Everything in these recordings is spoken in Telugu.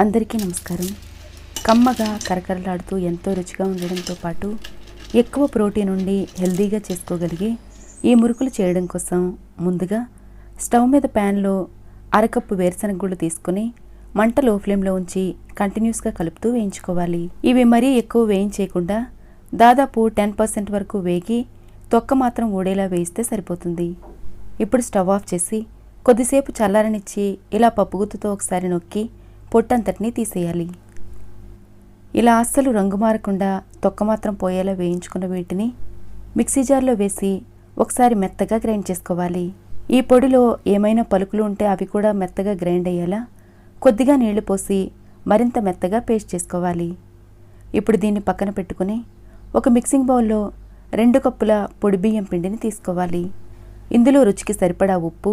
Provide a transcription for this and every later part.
అందరికీ నమస్కారం. కమ్మగా కరకరలాడుతూ ఎంతో రుచిగా ఉండడంతో పాటు ఎక్కువ ప్రోటీన్ ఉండి హెల్దీగా చేసుకోగలిగే ఈ మురుకులు చేయడం కోసం ముందుగా స్టవ్ మీద ప్యాన్లో అరకప్పు వేరుశనగ గుళ్ళు తీసుకుని మంట లో ఫ్లేమ్లో ఉంచి కంటిన్యూస్గా కలుపుతూ వేయించుకోవాలి. ఇవి మరీ ఎక్కువ వేయించేయకుండా దాదాపు టెన్ పర్సెంట్ వరకు వేగి తొక్క మాత్రం ఊడేలా వేయిస్తే సరిపోతుంది. ఇప్పుడు స్టవ్ ఆఫ్ చేసి కొద్దిసేపు చల్లారనిచ్చి ఇలా పప్పుగుత్తుతో ఒకసారి నొక్కి పొట్టంతటినీ తీసేయాలి. ఇలా అస్సలు రంగు మారకుండా తొక్క మాత్రం పోయేలా వేయించుకున్న వీటిని మిక్సీ జార్లో వేసి ఒకసారి మెత్తగా గ్రైండ్ చేసుకోవాలి. ఈ పొడిలో ఏమైనా పలుకులు ఉంటే అవి కూడా మెత్తగా గ్రైండ్ అయ్యేలా కొద్దిగా నీళ్ళు పోసి మరింత మెత్తగా పేస్ట్ చేసుకోవాలి. ఇప్పుడు దీన్ని పక్కన పెట్టుకుని ఒక మిక్సింగ్ బౌల్లో రెండు కప్పుల పొడి బియ్యం పిండిని తీసుకోవాలి. ఇందులో రుచికి సరిపడా ఉప్పు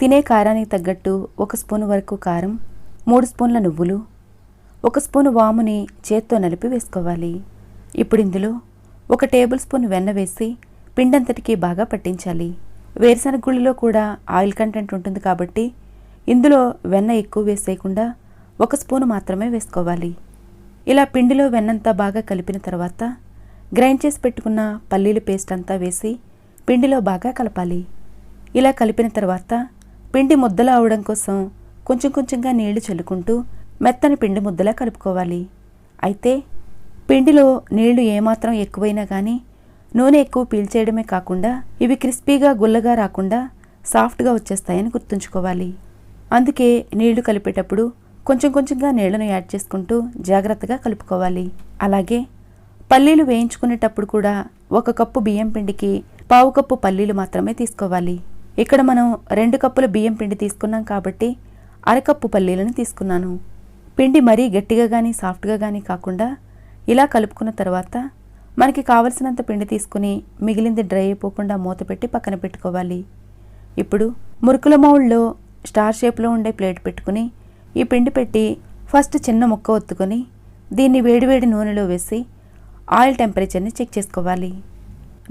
తినే కారానికి తగ్గట్టు ఒక స్పూన్ వరకు కారం మూడు స్పూన్ల నువ్వులు ఒక స్పూను వాముని చేత్తో నలిపి వేసుకోవాలి. ఇప్పుడు ఇందులో ఒక టేబుల్ స్పూన్ వెన్న వేసి పిండంతటికి బాగా పట్టించాలి. వేరుశనగ గుళ్ళలో కూడా ఆయిల్ కంటెంట్ ఉంటుంది కాబట్టి ఇందులో వెన్న ఎక్కువ వేసేయకుండా ఒక స్పూను మాత్రమే వేసుకోవాలి. ఇలా పిండిలో వెన్నంతా బాగా కలిపిన తర్వాత గ్రైండ్ చేసి పెట్టుకున్న పల్లీల పేస్ట్ అంతా వేసి పిండిలో బాగా కలపాలి. ఇలా కలిపిన తర్వాత పిండి ముద్దలు అవడం కోసం కొంచెం కొంచెంగా నీళ్ళు చల్లుకుంటూ మెత్తని పిండి ముద్దలా కలుపుకోవాలి. అయితే పిండిలో నీళ్ళు ఏమాత్రం ఎక్కువైనా కానీ నూనె ఎక్కువ పీల్చేయడమే కాకుండా ఇవి క్రిస్పీగా గుల్లగా రాకుండా సాఫ్ట్గా వచ్చేస్తాయని గుర్తుంచుకోవాలి. అందుకే నీళ్ళు కలిపేటప్పుడు కొంచెం కొంచెంగా నీళ్ళను యాడ్ చేసుకుంటూ జాగ్రత్తగా కలుపుకోవాలి. అలాగే పల్లీలు వేయించుకునేటప్పుడు కూడా ఒక కప్పు బియ్యం పిండికి పావు కప్పు పల్లీలు మాత్రమే తీసుకోవాలి. ఇక్కడ మనం రెండు కప్పుల బియ్యం పిండి తీసుకున్నాం కాబట్టి అరకప్పు పల్లీలను తీసుకున్నాను. పిండి మరీ గట్టిగా కానీ సాఫ్ట్గా కానీ కాకుండా ఇలా కలుపుకున్న తర్వాత మనకి కావలసినంత పిండి తీసుకుని మిగిలింది డ్రై అయిపోకుండా మూత పెట్టి పక్కన పెట్టుకోవాలి. ఇప్పుడు మురుకుల మౌళ్ళలో స్టార్ షేప్లో ఉండే ప్లేట్ పెట్టుకుని ఈ పిండి పెట్టి ఫస్ట్ చిన్న ముక్క ఒత్తుకొని దీన్ని వేడివేడి నూనెలో వేసి ఆయిల్ టెంపరేచర్ని చెక్ చేసుకోవాలి.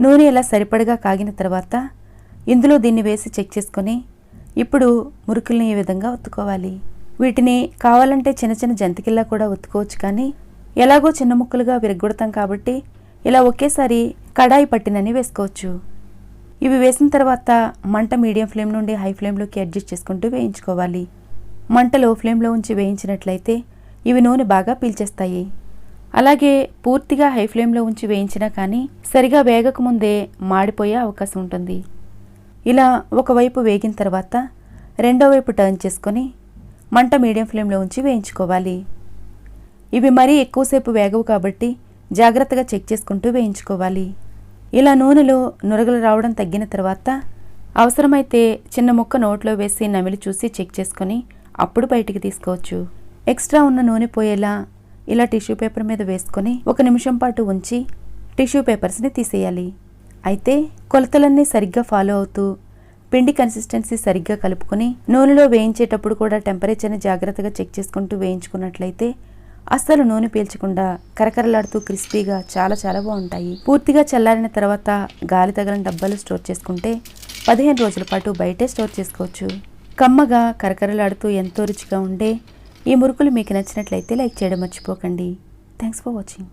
నూనె ఇలా సరిపడగా కాగిన తర్వాత ఇందులో దీన్ని వేసి చెక్ చేసుకొని ఇప్పుడు మురుకుల్ని ఏ విధంగా ఒత్తుకోవాలి? వీటిని కావాలంటే చిన్న చిన్న జంతికిల్లా కూడా ఒత్తుకోవచ్చు కానీ ఎలాగో చిన్న ముక్కలుగా విరగొడతాం కాబట్టి ఇలా ఒకేసారి కడాయి పట్టినని వేసుకోవచ్చు. ఇవి వేసిన తర్వాత మంట మీడియం ఫ్లేమ్ నుండి హై ఫ్లేమ్లోకి అడ్జస్ట్ చేసుకుంటూ వేయించుకోవాలి. మంట లో ఫ్లేమ్లో ఉంచి వేయించినట్లయితే ఇవి నూనె బాగా పీల్చేస్తాయి. అలాగే పూర్తిగా హై ఫ్లేమ్లో ఉంచి వేయించినా కానీ సరిగా వేగకముందే మాడిపోయే అవకాశం ఉంటుంది. ఇలా ఒకవైపు వేగిన తర్వాత రెండో వైపు టర్న్ చేసుకొని మంట మీడియం ఫ్లేమ్లో ఉంచి వేయించుకోవాలి. ఇవి మరీ ఎక్కువసేపు వేగవు కాబట్టి జాగ్రత్తగా చెక్ చేసుకుంటూ వేయించుకోవాలి. ఇలా నూనెలో నురగలు రావడం తగ్గిన తర్వాత అవసరమైతే చిన్న ముక్క నోట్లో వేసి నమిలి చూసి చెక్ చేసుకొని అప్పుడు బయటికి తీసుకోవచ్చు. ఎక్స్ట్రా ఉన్న నూనె పోయేలా ఇలా టిష్యూ పేపర్ మీద వేసుకొని ఒక నిమిషం పాటు ఉంచి టిష్యూ పేపర్స్ని తీసేయాలి. అయితే కొలతలన్నీ సరిగ్గా ఫాలో అవుతూ పిండి కన్సిస్టెన్సీ సరిగ్గా కలుపుకొని నూనెలో వేయించేటప్పుడు కూడా టెంపరేచర్ని జాగ్రత్తగా చెక్ చేసుకుంటూ వేయించుకున్నట్లయితే అస్సలు నూనె పీల్చకుండా కరకరలాడుతూ క్రిస్పీగా చాలా చాలా బాగుంటాయి. పూర్తిగా చల్లారిన తర్వాత గాలి తగలని డబ్బాలు స్టోర్ చేసుకుంటే పదిహేను రోజుల పాటు బయటే స్టోర్ చేసుకోవచ్చు. కమ్మగా కరకరలాడుతూ ఎంతో రుచిగా ఉండే ఈ మురుకులు మీకు నచ్చినట్లయితే లైక్ చేయడం మర్చిపోకండి. Thanks for watching